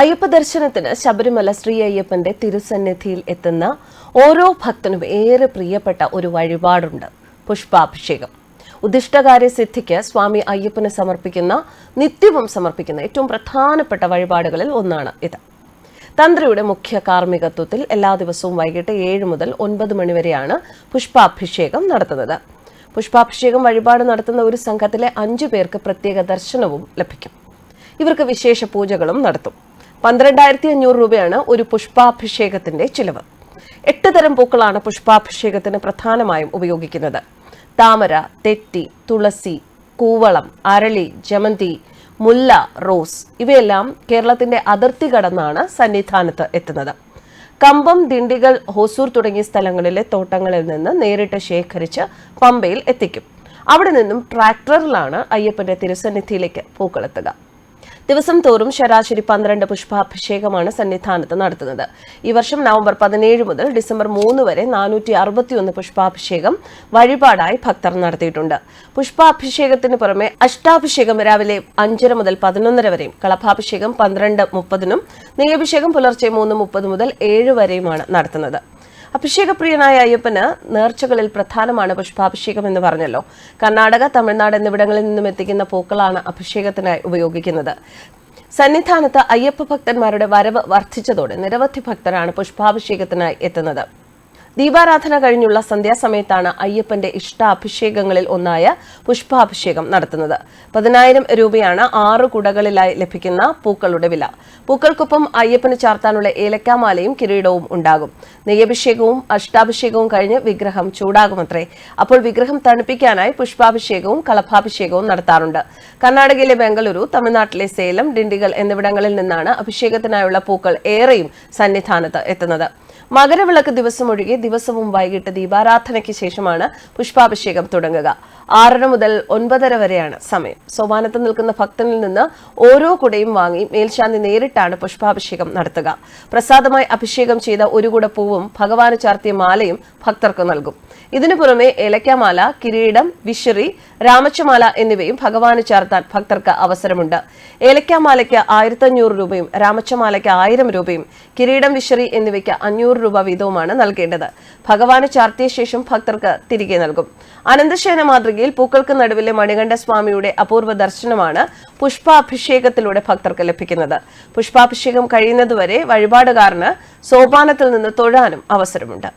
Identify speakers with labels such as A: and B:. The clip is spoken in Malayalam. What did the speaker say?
A: അയ്യപ്പ ദർശനത്തിന് ശബരിമല ശ്രീ അയ്യപ്പന്റെ തിരുസന്നിധിയിൽ എത്തുന്ന ഓരോ ഭക്തനും ഏറെ പ്രിയപ്പെട്ട ഒരു വഴിപാടുണ്ട് പുഷ്പാഭിഷേകം. ഉദിഷ്ടകാര്യ സിദ്ധിക്ക് സ്വാമി അയ്യപ്പന് സമർപ്പിക്കുന്ന നിത്യവും സമർപ്പിക്കുന്ന ഏറ്റവും പ്രധാനപ്പെട്ട വഴിപാടുകളിൽ ഒന്നാണ് ഇത്. തന്ത്രിയുടെ മുഖ്യ കാർമ്മികത്വത്തിൽ എല്ലാ ദിവസവും വൈകിട്ട് ഏഴ് മുതൽ ഒൻപത് മണിവരെയാണ് പുഷ്പാഭിഷേകം നടത്തുന്നത്. പുഷ്പാഭിഷേകം വഴിപാട് നടത്തുന്ന ഒരു സംഘത്തിലെ അഞ്ചു പേർക്ക് പ്രത്യേക ദർശനവും ലഭിക്കും. ഇവർക്ക് വിശേഷ പൂജകളും നടത്തും. പന്ത്രണ്ടായിരത്തി അഞ്ഞൂറ് രൂപയാണ് ഒരു പുഷ്പാഭിഷേകത്തിന്റെ ചിലവ്. എട്ട് തരം പൂക്കളാണ് പുഷ്പാഭിഷേകത്തിന് പ്രധാനമായും ഉപയോഗിക്കുന്നത്. താമര തെറ്റി തുളസി കൂവളം അരളി ജമന്തി മുല്ല റോസ് ഇവയെല്ലാം കേരളത്തിന്റെ അതിർത്തി കടന്നാണ് സന്നിധാനത്ത് എത്തുന്നത്. കമ്പം ദിണ്ടികൾ ഹോസൂർ തുടങ്ങിയ സ്ഥലങ്ങളിലെ തോട്ടങ്ങളിൽ നിന്ന് നേരിട്ട് ശേഖരിച്ച് പമ്പയിൽ എത്തിക്കും. അവിടെ നിന്നും ട്രാക്ടറിലാണ് അയ്യപ്പന്റെ തിരുസന്നിധിയിലേക്ക് പൂക്കളെത്തുക ദിവസം തോറും ശരാശരി പന്ത്രണ്ട് പുഷ്പാഭിഷേകമാണ് സന്നിധാനത്ത് നടത്തുന്നത്. ഈ വർഷം നവംബർ പതിനേഴ് മുതൽ ഡിസംബർ മൂന്ന് വരെ നാനൂറ്റി അറുപത്തിയൊന്ന് പുഷ്പാഭിഷേകം വഴിപാടായി ഭക്തർ നടത്തിയിട്ടുണ്ട്. പുഷ്പാഭിഷേകത്തിന് പുറമെ അഷ്ടാഭിഷേകം രാവിലെ അഞ്ചര മുതൽ പതിനൊന്നര വരെയും കളഭാഭിഷേകം പന്ത്രണ്ട് മുപ്പതിനും നെയ്യഭിഷേകം പുലർച്ചെ മൂന്ന് മുപ്പത് മുതൽ ഏഴ് വരെയുമാണ് നടത്തുന്നത്. അഭിഷേകപ്രിയനായ അയ്യപ്പന് നേർച്ചകളിൽ പ്രധാനമാണ് പുഷ്പാഭിഷേകം എന്ന് പറഞ്ഞല്ലോ. കർണാടക തമിഴ്നാട് എന്നിവിടങ്ങളിൽ നിന്നും എത്തിക്കുന്ന പൂക്കളാണ് അഭിഷേകത്തിനായി ഉപയോഗിക്കുന്നത്. സന്നിധാനത്ത് അയ്യപ്പ ഭക്തന്മാരുടെ വരവ് വർദ്ധിച്ചതോടെ നിരവധി ഭക്തരാണ് പുഷ്പാഭിഷേകത്തിനായി എത്തുന്നത്. ദീപാരാധന കഴിഞ്ഞുള്ള സന്ധ്യാസമയത്താണ് അയ്യപ്പന്റെ ഇഷ്ടാഭിഷേകങ്ങളിൽ ഒന്നായ പുഷ്പാഭിഷേകം നടത്തുന്നത്. പതിനായിരം രൂപയാണ് ആറ് കുടകളിലായി ലഭിക്കുന്ന പൂക്കളുടെ വില. പൂക്കൾക്കൊപ്പം അയ്യപ്പന് ചാർത്താനുള്ള ഏലക്കാമാലയും കിരീടവും ഉണ്ടാകും. നെയ്യഭിഷേകവും അഷ്ടാഭിഷേകവും കഴിഞ്ഞ് വിഗ്രഹം ചൂടാകുമത്രേ. അപ്പോൾ വിഗ്രഹം തണുപ്പിക്കാനായി പുഷ്പാഭിഷേകവും കളഭാഭിഷേകവും നടത്താറുണ്ട്. കർണാടകയിലെ ബംഗളൂരു തമിഴ്നാട്ടിലെ സേലം ഡിണ്ടിഗൽ എന്നിവിടങ്ങളിൽ നിന്നാണ് അഭിഷേകത്തിനായുള്ള പൂക്കൾ ഏറെയും സന്നിധാനത്ത് എത്തുന്നത്. മകരവിളക്ക് ദിവസം ഒഴികെ ദിവസവും വൈകിട്ട് ദീപാരാധനയ്ക്ക് ശേഷമാണ് പുഷ്പാഭിഷേകം തുടങ്ങുക. ആറര മുതൽ ഒൻപതര വരെയാണ് സമയം. സോപാനത്ത് നിൽക്കുന്ന ഭക്തനിൽ നിന്ന് ഓരോ കുടയും വാങ്ങി മേൽശാന്തി നേരിട്ടാണ് പുഷ്പാഭിഷേകം നടത്തുക. പ്രസാദമായി അഭിഷേകം ചെയ്ത ഒരു കുട പൂവും ഭഗവാന് ചാർത്തിയ മാലയും ഭക്തർക്ക് നൽകും. ഇതിനു പുറമെ ഏലക്കാമാല കിരീടം വിശറി രാമച്ചമാല എന്നിവയും ഭഗവാന് ചാർത്താൻ ഭക്തർക്ക് അവസരമുണ്ട്. ഏലക്കാമാലയ്ക്ക് ആയിരത്തി അഞ്ഞൂറ് രൂപയും രാമച്ചമാലയ്ക്ക് ആയിരം രൂപയും കിരീടം വിശറി എന്നിവയ്ക്ക് അഞ്ഞൂറ് രൂപ വീതവുമാണ് നൽകേണ്ടത്. ഭഗവാന് ചാർത്തിയ ശേഷം ഭക്തർക്ക് തിരികെ നൽകും. അനന്തശയന മാതൃകയിൽ പൂക്കൾക്ക് നടുവിലെ മണികണ്ഠ സ്വാമിയുടെ അപൂർവ ദർശനമാണ് പുഷ്പാഭിഷേകത്തിലൂടെ ഭക്തർക്ക് ലഭിക്കുന്നത്. പുഷ്പാഭിഷേകം കഴിയുന്നതുവരെ വഴിപാടുകാരന് സോപാനത്തിൽ നിന്ന് തൊഴാനും അവസരമുണ്ട്.